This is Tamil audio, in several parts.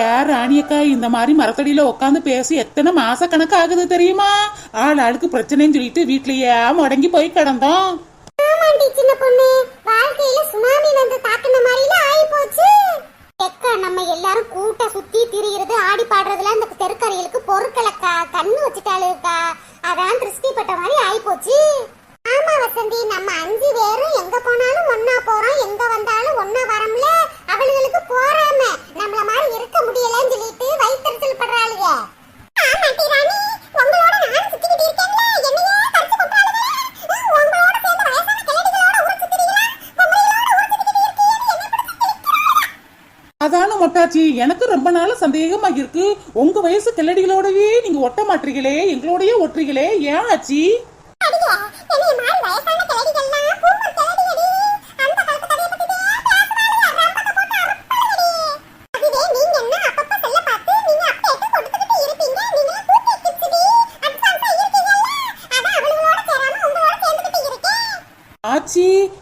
யார் ராணியக்கா இந்த மாதிரி மரத்தடியில உட்காந்து பேசி எத்தனை மாச கணக்கு ஆகுது தெரியுமா? ஆள் ஆளுக்கு பிரச்சனைன்னு சொல்லிட்டு வீட்லயே முடங்கி போய் கிடந்தோம். ஆமாண்டி சின்ன பொண்ணு. வாழ்க்கையில சுனாமி வந்து தாக்குன மாதிரில ஆயி போச்சு எக்கா நம்ம எல்லாரும் கூட்ட சுத்தி திரியிறது ஆடி பாடுறதுல அந்த தெருக்கரைகளுக்கு பொருட்களக்கா கண்ணு வச்சுட்டாளுக்கா. அதான் திருஷ்டி பட்ட மாதிரி ஆயி போச்சு ஆமா வசந்தி நம்ம அஞ்சு பேரும் எங்க போனாலும் ஒன்னா போறோம் எங்க வந்தாலும் ஒன்னா வரோம்ல. அவளுகளுக்கு போறாம நம்மள மாதிரி இருக்க முடியலன்னு சொல்லிட்டு வயிற்றுச்சல் படுறாளுங்க ஆமாட்டி ராணி உங்களோட நான் சுத்திக்கிட்டு இருக்கேன்ல. என்னையே கடிச்சு கொட்டாளுங்க உங்களோட சேர்ந்து வயசான கிழடிகளோட ஊர் சுத்துறீங்களா பொம்பளைகளோட ஊர் சுத்திக்கிட்டு இருக்கீங்கன்னு என்னை பிடிச்சு அதான மொட்டாச்சி எனக்கு ரொம்ப நாள் சந்தேகமா இருக்கு. உங்க வயசு கிளடிகளோடவே நீங்க ஒட்ட மாட்டீங்களே எங்களோடயே ஒட்டுறீங்களே ஏன் ஆச்சி? அடியே, என்னைய மாதிரி வயசான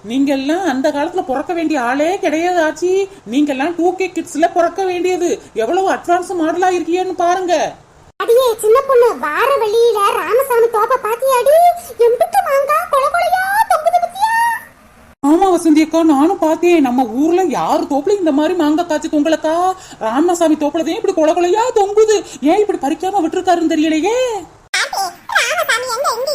ஆச்சி நீங்க எல்லாம் அந்த காலத்துல பிறக்க வேண்டிய ஆளே கிடையாது ஆச்சி. நீங்க எல்லாம் டூ கே கிட்ஸ்ல பிறக்க வேண்டியது. எவ்வளவு அட்வான்ஸ் மாடலா இருக்கீங்கன்னு பாருங்க. அடியே சின்ன பொண்ணு வார வழியில ராமசாமி தோப்ப பாத்தியாடி? எம்பிட்டு மாங்காய் கொல கொலையா தொங்குது பத்தியா? ஆமா வசந்தி அக்கா நானும் பார்த்தேன். நம்ம ஊர்ல யாரு தோப்புல இந்த மாதிரி மாங்காய் காய்ச்சி தொங்கலக்கா? ராமசாமி தோப்புலதான் இப்படி கொலை கொலையா தொங்குது. ஏன் இப்படி பறிக்காம விட்டுருக்காருன்னு தெரியலையே? ராமசாமி எங்க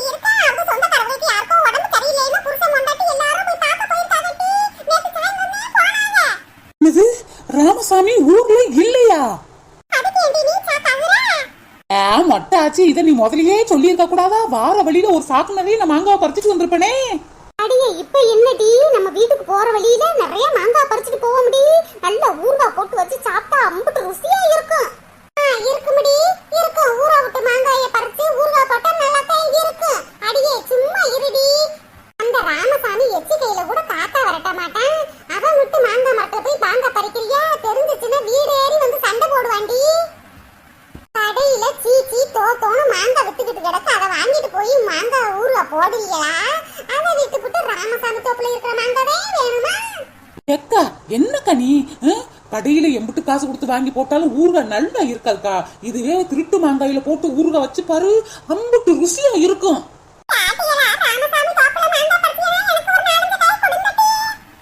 ஆ இத இதை நீ முதல்லயே சொல்லியிருக்க கூடாதா? வார வழியில ஒரு சாக்கு நிறைய நான் மாங்காய் பறிச்சுட்டு வந்திருப்பேனே. அடியே இப்ப என்னடி நம்ம வீட்டுக்கு போற வழியில நிறைய மாங்காய் பறிச்சுட்டு போக முடியும். நல்ல ஊறுகாய் போட்டு வச்சு சாப்பிட்டா அம்புட்டு ருசியா இருக்கும் ஆ, இருக்குமுடி இருக்கும் ஊற விட்டு மாங்காயை பறிச்சு ஊறுகாய் போட்டா நல்லா தான் இருக்கும் அடியே சும்மா இருடி அந்த ராமசாமி எச்சிக்கையில கூட காக்கா விரட்ட மாட்டான் அவன் விட்டு மாங்காய் மரத்துல போய் மாங்காய் பறிக்கிறியா தெரிஞ்சிச்சுன்னா வீடு ஏறி வந்து சண்டை போடுவாண்டி கடையில சீ சீ தோ தோன்னு மாங்காய் வித்துக்கிட்டு கிடக்கு அதை வாங்கிட்டு போய் மாங்காய் ஊறுகாய் போடுவீங்களா அதை விட்டுப்புட்டு தோப்புல இருக்கிற மாங்காவே வேணுமா? எக்கா என்னக்கா நீ? கடையில எம்பிட்டு காசு கொடுத்து வாங்கி போட்டாலும் ஊறுகாய் நல்லா இருக்காதுக்கா. இதுவே திருட்டு மாங்காயில போட்டு ஊறுகாய் வச்சு பாரு அம்புட்டு ருசியா இருக்கும் பாட்டியலா, ராமசாமி தோப்புல மாங்காய் பறிச்சீங்கன்னா எனக்கு ஒரு நாலஞ்சு காய் கொடுங்கடி.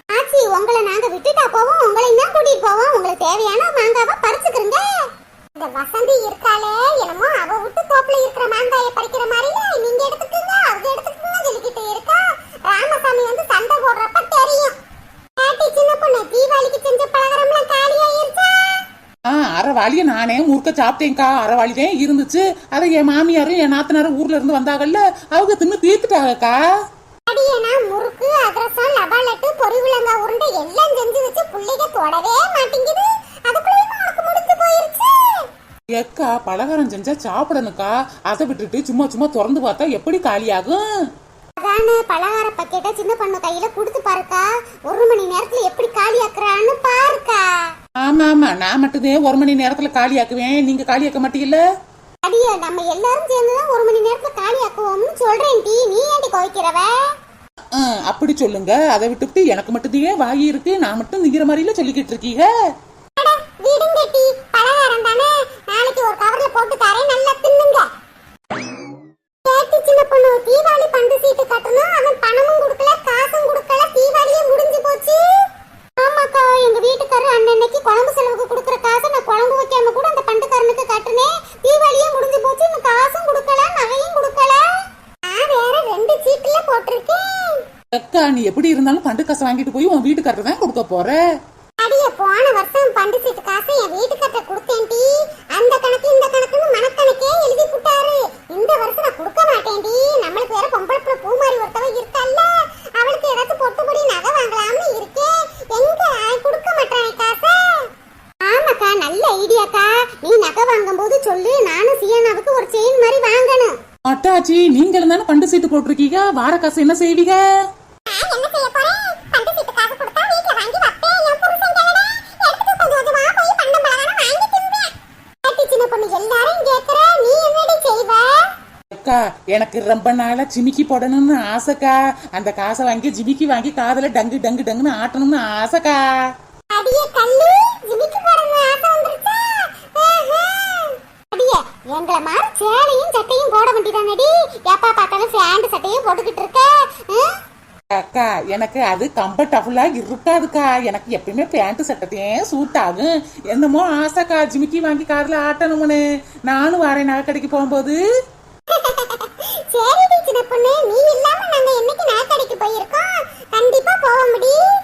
ஆச்சி உங்களை நாங்க விட்டுட்டா போவோம் உங்களை தான் கூட்டிட்டு போவோம் உங்களுக்கு தேவையான மாங்காவை பறிச்சுக்கிறங்க இந்த வசந்தி இருக்காளே என்னமோ அவ விட்டு தோப்புல இருக்கிற மாங்காயை பறிக்கிற மாதிரில நீங்க எடுத்துக்கோங்க அவங்க எடுத்துக்கோங்க சொல்லிக்கிட்டு இருக்கா ராமசாமி வந்து சண்டை போடுறப்ப தெரியும் பாட்டி சின்ன பொண்ணு தீபாவளிக்கு செஞ்ச பலகாரம்லாம் காலியாயிருச்சா அரைவாளிய நானே முறுக்க சாப்பிட்டேன்க்கா அரைவாளிதான் இருந்துச்சு. அதை என் மாமியாரும் என் நாத்தனாரும் ஊர்ல இருந்து வந்தாங்கல்ல அவங்க தின்னு தீர்த்துட்டாங்கக்கா. முறுக்கு அதிரசம் லபா லட்டு பொரி விளங்கா உருண்டை எல்லாம் செஞ்சு வச்சு புள்ளைங்க தொடவே மாட்டேங்குது. அதுக்குள்ளேயும் உனக்கு முடிஞ்சு போயிருச்சு. எக்கா பலகாரம் செஞ்சா சாப்பிடணுக்கா. அதை விட்டுட்டு சும்மா சும்மா திறந்து பார்த்தா எப்படி காலியாகும்? அதான பலகார பக்கெட்டை சின்ன பொண்ணு கையில கொடுத்து பாருக்கா. ஒரு மணி நேரத்துல எப்படி காலியாக்குறான்னு பாருக்கா. ஆமா ஆமா நான் மட்டும்தான் ஒரு மணி நேரத்துல காலியாக்குவேன். நீங்க காலியாக்க மாட்டீங்கல்ல? அடியே நம்ம எல்லாரும் சேர்ந்துதான் ஒரு மணி நேரத்துல காலியாக்குவோம்னு சொல்றேன் டி. நீ ஏண்டி குவைக்கிறவ? அப்படி சொல்லுங்க. அதை விட்டுவிட்டு எனக்கு மட்டும்தான் வாயி இருக்கு. நான் மட்டும் நிக்கிற மாதிரில சொல்லிக்கிட்டு இருக்கீங்க. விடுங்க டி. பலகாரம் தானே. நாளைக்கு ஒரு கவர்ல போட்டு தரேன் நல்லா தின்னுங்க கேட்டு சின்ன பொண்ணு தீபாவளி பண்டு சீட்டு கட்டணும் அவன் பணமும் கொடுக்கல காசும் கொடுக்கல தீபாவளியே முடிஞ்சு போச்சு ஆமாக்கா எங்க வீட்டுக்காரர் அன்னன்னைக்கு குழம்பு செலவுக்கு கொடுக்குற காசை நான் குழம்பு வைக்காம கூட அந்த பண்டுக்காரனுக்கு கட்டுனேன் தீபாவளியே முடிஞ்சு போச்சு இன்னும் காசும் கொடுக்கல நகையும் கொடுக்கல நான் வேற ரெண்டு சீட்டுல போட்டிருக்கேன் அக்கா நீ எப்படி இருந்தாலும் பண்டு காசை வாங்கிட்டு போய் உன் வீட்டுக்காரர் தான் கொடுக்க போற? அடியே போன வருஷம் பண்டு சீட்டு காசை என் வீட்டுக்கார்ட்ட கொடுத்தேன் டி அந்த கணக்கு இந்த கணக்குன்னு மனக்கணக்கே எழுதி புட்டாரு. இந்த வருஷம் நான் கொடுக்க மாட்டேன் டி நம்மளுக்கு வேற பொம்பளை பிள்ளை பூமாரி ஒருத்தவ இருக்கல்ல. அவளுக்கு ஏதாச்சும் பொட்டுப்படி நகை வாங்கலாம்னு இருக்கேன் எங்க கொடுக்க மாட்டான் காசை? ஆமாக்கா நல்ல ஐடியாக்கா. நீ நகை வாங்கும்போது சொல்லு. நானும் சியானாவுக்கு ஒரு செயின் மாதிரி வாங்கணும். அட்டாச்சி நீங்க தானே பண்டு சீட்டு போட்டிருக்கீங்க? வார காசு என்ன செய்வீங்க? எனக்கு ரொம்ப நாளா ஜிமிக்கி போடணும்னு ஆசைக்கா. அந்த காசை வாங்கி ஜிமிக்கி வாங்கி காதல டங்கு டங்கு டங்குன்னு ஆட்டணும்னு ஆசைக்கா. எங்களை மாதிரி சேலையும் சட்டையும் போட வேண்டியதானடி? எப்பா பார்த்தாலும் ஃபேண்ட் சட்டையும் போட்டுக்கிட்டு இருக்க? அக்கா எனக்கு அது கம்ஃபர்டபுளா இருக்காதுக்கா. எனக்கு எப்பயுமே பேண்ட் சட்டத்தையே சூட் ஆகும். என்னமோ ஆசைக்கா ஜிமிக்கி வாங்கி கார்ல ஆட்டணும்னு. நானும் வரேன் நகை கடைக்கு போகும்போது சரிடி சின்ன பொண்ணு நீ இல்லாம நாங்க என்னைக்கு நாக்கடைக்கு போயிருக்கோம்? கண்டிப்பா போக முடியும்.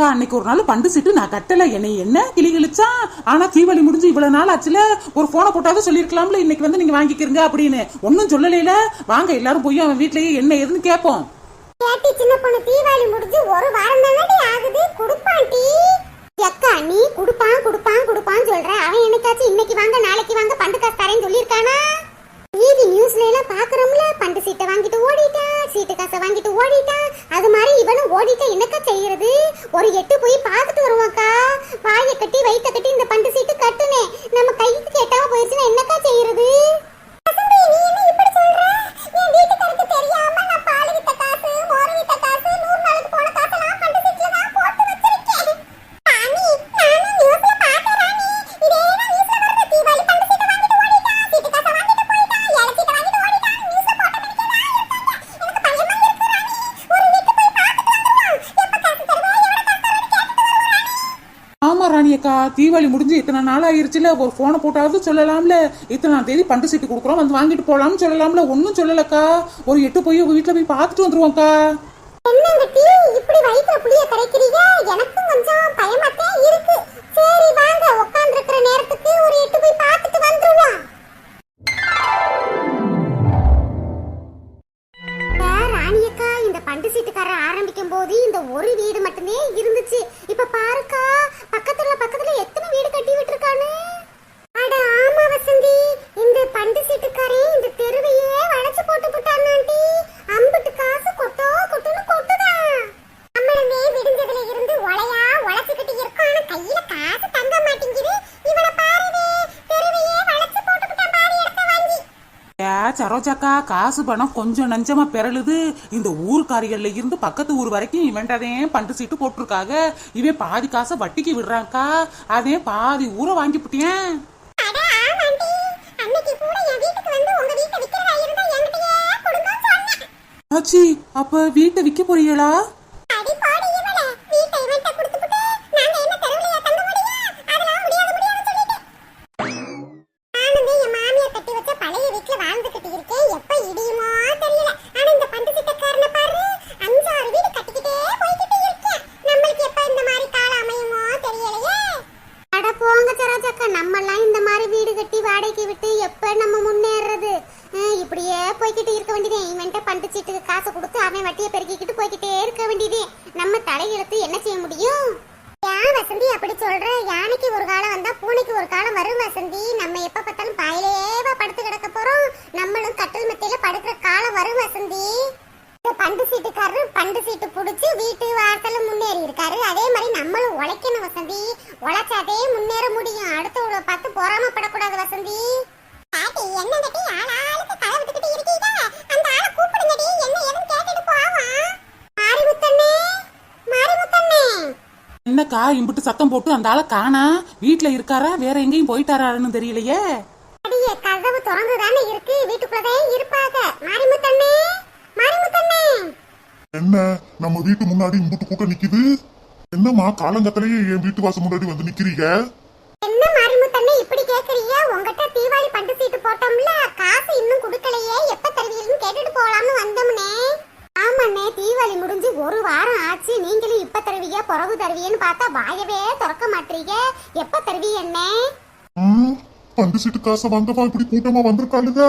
அக்கா அன்னைக்கு ஒரு நாள் பண்டு சிட்டு நான் கட்டல. என்னை என்ன கிளி கிழிச்சா? ஆனா தீவலி முடிஞ்சு இவ்வளவு நாள் ஆச்சுல. ஒரு போனை போட்டாவது சொல்லிருக்கலாம்ல இன்னைக்கு வந்து நீங்க வாங்கிக்கிறீங்க அப்படின்னு. ஒன்னும் சொல்லலைல. வாங்க எல்லாரும் போய் அவன் வீட்லயே என்ன ஏதுன்னு கேட்போம். கேட்டி சின்ன பொண்ணு தீபாவளி முடிஞ்சு ஒரு வாரம் தானடி ஆகுது. குடுப்பான்டி அக்கா நீ குடுப்பான் குடுப்பான் குடுப்பான்னு சொல்ற. அவன் என்னைக்காச்சும் இன்னைக்கு வாங்க நாளைக்கு வாங்க பண்டு காசு தரேன்னு சொல்லியிருக்கானா? டிவி நியூஸ்ல எல்லாம் பாக்குறோம்ல. பண்டு சீட்டை வாங்கிட்டு ஓடிட்டா சீட்டு காசை வாங்கிட்டு ஓடிட்டா அது மாதிரி ஓடிட்டா என்னக்கா செய்யறது? ஒரு எட்டு போய் பார்த்துட்டு வருவாக்கா வாயை கட்டி வயிற்ற கட்டி இந்த பண்டு சீட்டு கட்டுனே நம்ம கைக்கு கேட்டாம போயிடுச்சுன்னா என்னக்கா செய்யறது? தீபாவளி முடிஞ்சு இத்தனை நாள் ஆயிருச்சுல ஒரு போனை போட்டாவது சொல்லலாம்ல. இத்தனை தேதி பண்டு சீட்டு கொடுக்குறோம் வந்து வாங்கிட்டு போகலாம்னு சொல்லலாம்ல. ஒன்றும் சொல்லலக்கா. ஒரு எட்டு போய் உங்கள் வீட்டில் போய் பார்த்துட்டு வந்துருவோம்க்கா. சரோஜாக்கா காசு பணம் கொஞ்சம் நஞ்சமா பெறலுது. இந்த ஊர்க்காரிகள்ல இருந்து பக்கத்து ஊர் வரைக்கும் இவன்டதே பண்டு சீட்டு போட்டிருக்காங்க இவன் பாதி காசை வட்டிக்கு விடுறான்க்கா. அதே பாதி ஊரை வாங்கி புட்டியேன் ஆச்சி அப்ப வீட்டை விக்க போறீங்களா அடி பாடி இவளே வீட்டை இவன்ட்ட கொடுத்துப்புட்டு நாங்க என்ன தெருவுலயா தங்க முடியும் அதெல்லாம் முடியாது முடியாது சொல்லிட்டேன் நானும் என் மாமியார் கட்டி வச்ச பழைய வீட்டுல வாழ்ந்துகிட்டு இருக்கேன் எப்ப இடியுமோ தெரியல ஆனா இந்த பண்டு திட்டக்காரனை பாரு அஞ்சாறு வீடு கட்டிக்கிட்டே போய்கிட்டு இருக்கேன் நம்மளுக்கு எப்ப இந்த மாதிரி காலம் அமையுமோ தெரியலையே அட போங்க சரோஜாக்கா நம்மலாம் இந்த மாதிரி வீடு கட்டி வாடகைக்கு விட்டு எப்ப நம்ம முன்னேறது அஹ் இப்படியே போய்கிட்டு இருக்க வேண்டியதே இவன்ட்ட பண்டு சீட்டுக்கு காசு கொடுத்து அவன் வட்டியை பெருக்கிக்கிட்டு போய்கிட்டே இருக்க வேண்டியதே நம்ம தலையெழுத்து என்ன செய்ய முடியும் ஏன் வசந்தி அப்படி சொல்ற யானைக்கு ஒரு காலம் வந்தா பூனைக்கு ஒரு காலம் வரும் வசந்தி நம்ம எப்ப பார்த்தாலும் பாயிலேவா படுத்து கிடக்க போறோம் கட்டில் மெத்தையில படுக்கிற காலம் வரும் வசந்தி. பண்டு சீட்டுக்காரரு பண்டு சீட்டு புடிச்சு வீட்டு வாசல்ல முன்னேறி இருக்காரு. அதே மாதிரி நம்மளும் உழைக்கணும் வசந்தி. உழைச்சாதே முன்னேற முடியும். அடுத்தவங்கள பார்த்து பொறாமப்படக்கூடாது வசந்தி. பாட்டி என்ன கட்டி? தலை விட்டுக்கிட்டு இருக்கீங்க. அந்த ஆளை கூப்பிடுங்கடி. என்ன ஏதுன்னு கேட்டுட்டு போவா. மாரிமுத்தண்ணே மாரிமுத்தண்ணே. என்னக்கா இம்புட்டு சத்தம் போட்டு அந்த ஆளை காணா? வீட்ல இருக்காரா? வேற எங்கேயும் போயிட்டாரான்னு தெரியலையே. கதவு திறந்து தானே இருக்கு? வீட்டுக்குள்ளதே இருப்பாங்க மாரிமுத்தண்ணே மாரிமுத்தண்ணே. என்ன? நம்ம வீட்டு முன்னாடி இம்புட்டு கூட்டம் நிக்குது? என்னம்மா காலங்கத்திலேயே என் வீட்டு வாசல் முன்னாடி வந்து நிக்கிறீங்க? என்ன மாரிமுத்தண்ணே இப்படி கேக்குறீங்க? உங்ககிட்ட தீபாவளி பண்டு சீட்டு போட்டோம்ல காசு இன்னும் கொடுக்கலையே எப்ப தருவீங்கன்னு கேட்டுட்டு போலாம்னு வந்தோம்னே. ஆமாண்ணே தீபாவளி முடிஞ்சு ஒரு வாரம் ஆச்சு. நீங்களும் இப்ப தருவீங்க பிறகு தருவீங்கன்னு பார்த்தா வாயவே திறக்க மாட்டீங்க. எப்ப தருவி என்ன பண்டு சீட்டு காசை வாங்கவா இப்படி கூட்டமா வந்திருக்காளுங்க.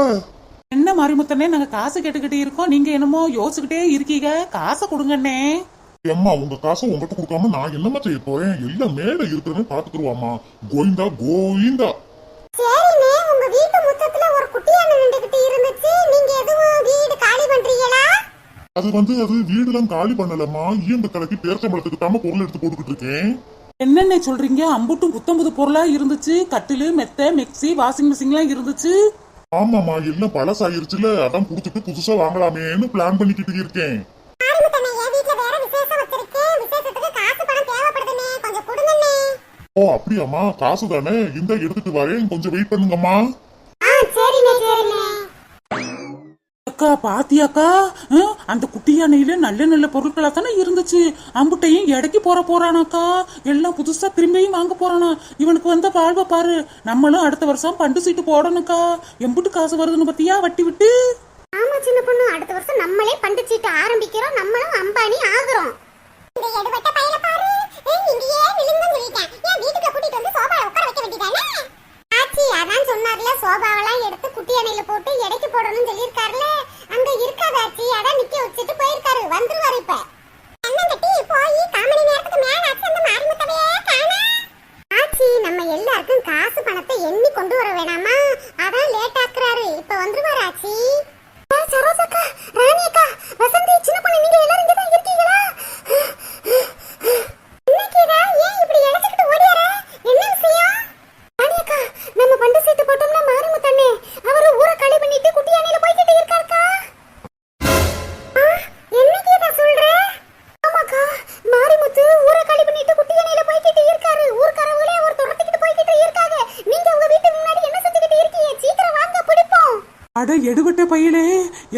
என்ன மாரிமுத்தனே நாங்க காசு கேட்டுக்கிட்டு இருக்கோம். நீங்க என்னமோ யோசிச்சுக்கிட்டே இருக்கீங்க. காசை கொடுங்கண்ணே. ஏம்மா உங்க காசை உங்ககிட்ட கொடுக்காம நான் என்னம்மா செய்ய போறேன்? எல்லாம் மேல இருக்கிறவன் பாத்துக்குருவாமா கோவிந்தா கோவிந்தா. சரிண்ணே உங்க வீட்டு முத்தத்துல ஒரு குட்டியான நின்றுகிட்டு இருந்துச்சு. நீங்க எதுவும் வீடு காலி பண்றீங்களா? அது வந்து அது வீடுலாம் காலி பண்ணலம்மா. ஈயந்த கலக்கி பேர்ச்சம்பளத்துக்கு தாம பொருள் எடுத்து போட்டுக்கிட்டு இருக்கேன். என்னென்ன சொல்றீங்க? அம்புட்டும் புத்தம்புது பொருளா இருந்துச்சு. கட்டிலு மெத்த மிக்ஸி வாஷிங் மிஷின்லாம் இருந்துச்சு. ஆமாமா எல்லாம் பழசாயிருச்சுல. அதான் குடுத்துட்டு புதுசா வாங்கலாமேன்னு பிளான் பண்ணிக்கிட்டு இருக்கேன். ஓ அப்படியாம்மா. காசு தானே? இந்த எடுத்துட்டு வரேன். கொஞ்சம் வெயிட் பண்ணுங்கம்மா. அக்கா பாத்தியாக்கா அந்த குட்டி யானையில நல்ல நல்ல பொருட்களா தானே இருந்துச்சு. அம்புட்டையும் இடைக்கு போற போறானாக்கா எல்லாம் புதுசா திரும்பியும் வாங்க போறானா? இவனுக்கு வந்த வாழ்வை பாரு. நம்மளும் அடுத்த வருஷம் பண்டு சீட்டு போடணுக்கா எம்புட்டு காசு வருதுன்னு பத்தியா? வட்டி விட்டு. ஆமா சின்ன பொண்ணு. அடுத்த வருஷம் நம்மளே பண்டு சீட்டு ஆரம்பிக்கிறோம். நம்மளும் அம்பானி ஆகுறோம் இந்த எடுபட்ட பையல பாரு ஏய் இங்கேயே விழுந்துன்னு சொல்லிட்டேன் ஏன் வீட்டுக்கு கூட்டிட்டு வந்து சோபால உட்கார வைக்க வேண்டியதானே ஆச்சி அதான் சொன்னார்ல சோபாவெல்லாம் எடுத்து குட்டி அணையில போட்டு எடைக்கு போடணும்னு சொல்லியிருக்காருல அங்க இருக்காது ஆச்சி அதான் நிக்க வச்சுட்டு போயிருக்காரு வந்துருவாரு இப்ப அண்ணங்கட்டி போய் காமணி நேரத்துக்கு மேல ஆச்சு அந்த மாரிமுத்தவையே காணா ஆச்சி நம்ம எல்லாருக்கும் காசு பணத்தை எண்ணி கொண்டு வர வேணாமா? அதான் லேட் ஆக்குறாரு. இப்ப வந்துருவாராச்சி அட எடுபட்ட பையலே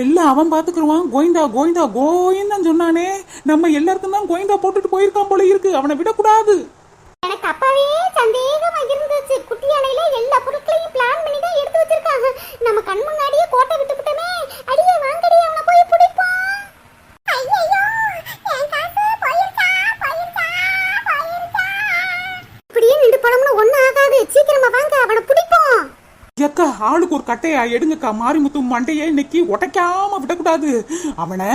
எல்லாம் அவன் பாத்துக்கிருவான். கோவிந்தா கோவிந்தா கோயந்தான் சொன்னானே. நம்ம எல்லாருக்கும் தான் கோவிந்தா போட்டுட்டு போயிருக்கான் போல இருக்கு. அவனை விடக்கூடாது. எனக்கு அப்பவே சந்தேகமா இருந்துச்சு குட்டி அணையில எல்லா பொருட்களையும் பிளான் பண்ணி தான் எடுத்து வச்சிருக்காங்க. நம்ம கண் முன்னாடியே கோட்டை விட்டு ஒரு கட்டையா எடுங்கக்கா மாரிமுத்து மண்டையை இன்னைக்கு உடைக்காம விடக்கூடாது. அவனை